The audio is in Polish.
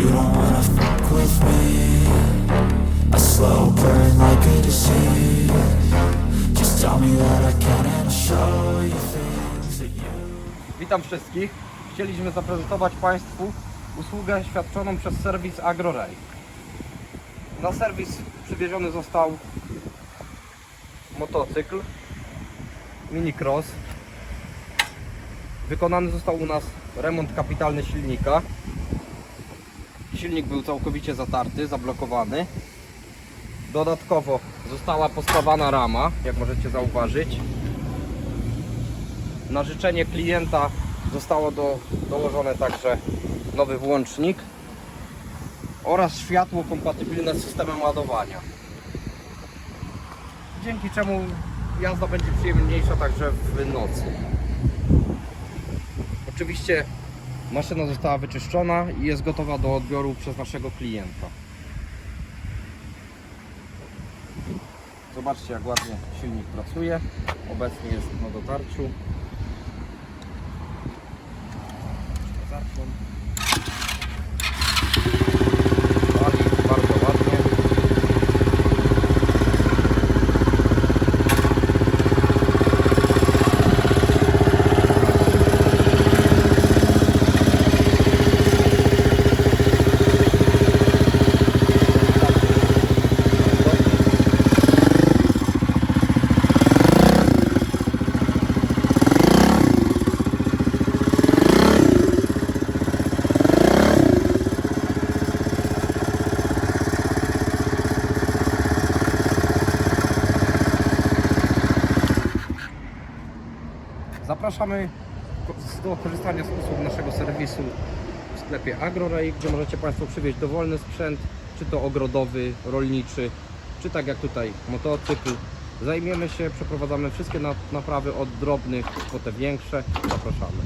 You don't wanna fuck with me A slow burn like a disease Just tell me that I can and show you things that you Witam wszystkich. Chcieliśmy zaprezentować Państwu usługę świadczoną przez serwis AgroRay. Na serwis przywieziony został motocykl Mini Cross. Wykonany został u nas remont kapitalny silnika. Silnik był całkowicie zatarty, zablokowany. Dodatkowo została postawana rama, jak możecie zauważyć. Na życzenie klienta zostało do, dołożone także nowy włącznik oraz światło kompatybilne z systemem ładowania. Dzięki czemu jazda będzie przyjemniejsza także w nocy. Oczywiście maszyna została wyczyszczona i jest gotowa do odbioru przez naszego klienta. Zobaczcie jak ładnie silnik pracuje. Obecnie jest na dotarciu. Zapraszamy do korzystania z usług naszego serwisu w sklepie AgroRay, gdzie możecie Państwo przywieźć dowolny sprzęt, czy to ogrodowy, rolniczy, czy tak jak tutaj motocykl. Zajmiemy się, przeprowadzamy wszystkie na- naprawy od drobnych po te większe. Zapraszamy.